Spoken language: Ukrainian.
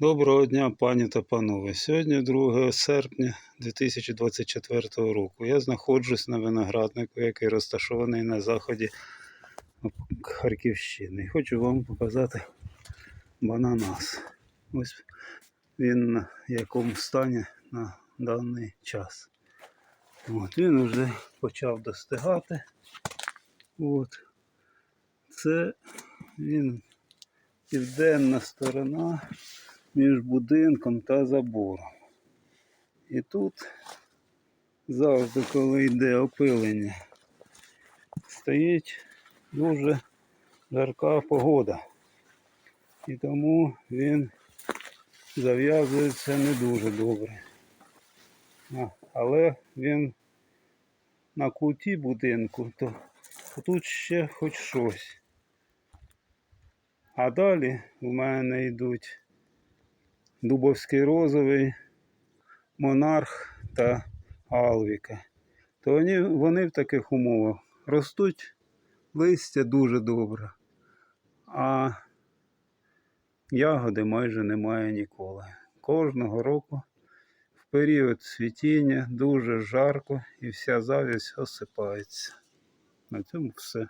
Доброго дня, пані та панове. Сьогодні 2 серпня 2024 року. Я знаходжусь на винограднику, який розташований на заході Харківщини. Хочу вам показати бананас. Ось він на якому стані на даний час. От, він вже почав достигати. От. Це він південна сторона між будинком та забором. І тут завжди, коли йде опилення, стоїть дуже жарка погода. І тому він зав'язується не дуже добре. Але він на куті будинку, то тут ще хоч щось. А далі в мене йдуть Дубовський розовий, монарх та Алвіка. То вони, вони в таких умовах ростуть листя дуже добре, а ягоди майже немає ніколи. Кожного року в період цвітіння дуже жарко і вся завість осипається. На цьому все.